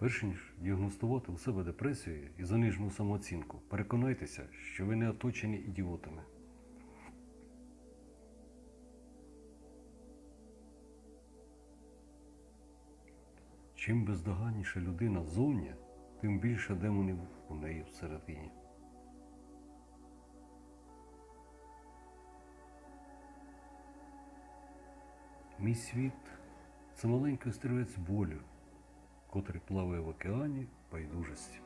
Перш ніж діагностувати у себе депресію і занижену самооцінку, переконайтеся, що ви не оточені ідіотами. Чим бездоганніша людина ззовні, тим більше демонів у неї всередині. Мій світ це маленький острівець болю, котрий плаває в океані байдужості.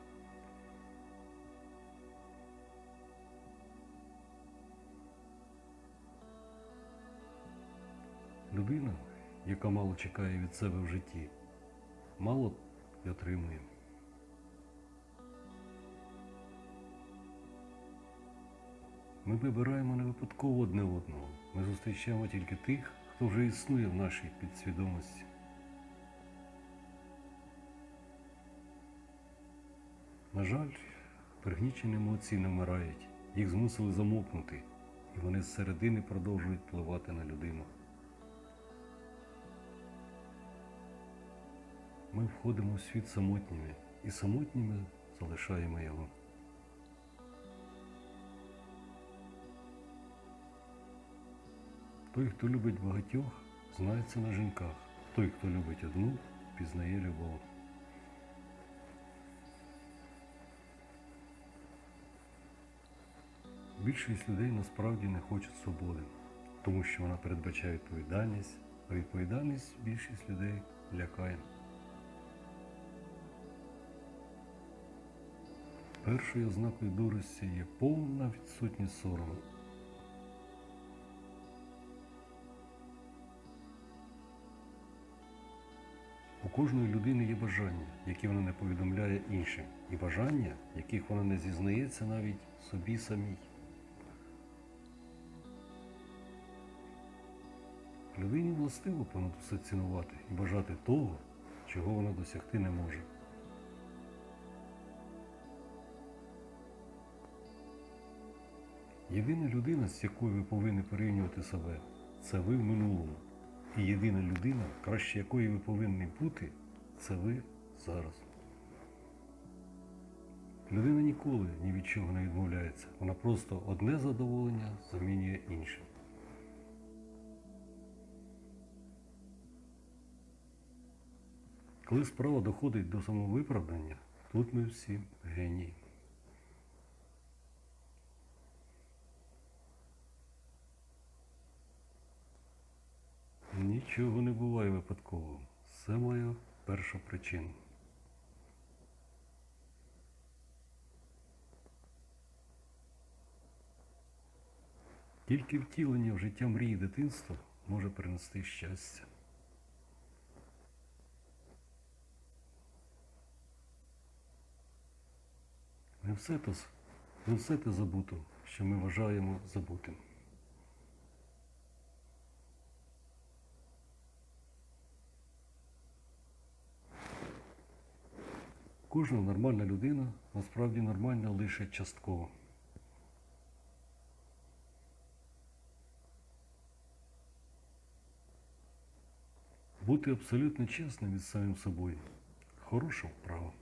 Людина, яка мало чекає від себе в житті, мало й отримує. Ми вибираємо не випадково одне одного. Ми зустрічаємо тільки тих, хто вже існує в нашій підсвідомості. На жаль, пригнічені емоції не вмирають, їх змусили замовкнути, і вони зсередини продовжують впливати на людину. Ми входимо у світ самотніми і самотніми залишаємо його. Той, хто любить багатьох, знається на жінках. Той, хто любить одну, пізнає любов. Більшість людей насправді не хочуть свободи, тому що вона передбачає відповідальність, а відповідальність більшість людей лякає. Першою ознакою дурості є повна відсутність сорому. У кожної людини є бажання, які вона не повідомляє іншим, і бажання, яких вона не зізнається навіть собі самій. Людині властиво понад все цінувати і бажати того, чого вона досягти не може. Єдина людина, з якою ви повинні порівнювати себе, це ви в минулому. І єдина людина, краще якої ви повинні бути, це ви зараз. Людина ніколи ні від чого не відмовляється. Вона просто одне задоволення замінює іншим. Коли справа доходить до самовиправдання, тут ми всі генії. Нічого не буває випадково. Все має першу причину. Тільки втілення в життя мрії дитинства може принести щастя. Не все те, не все те забуто, що ми вважаємо забутим. Кожна нормальна людина насправді нормальна лише частково. Бути абсолютно чесним із самим собою хороша вправа.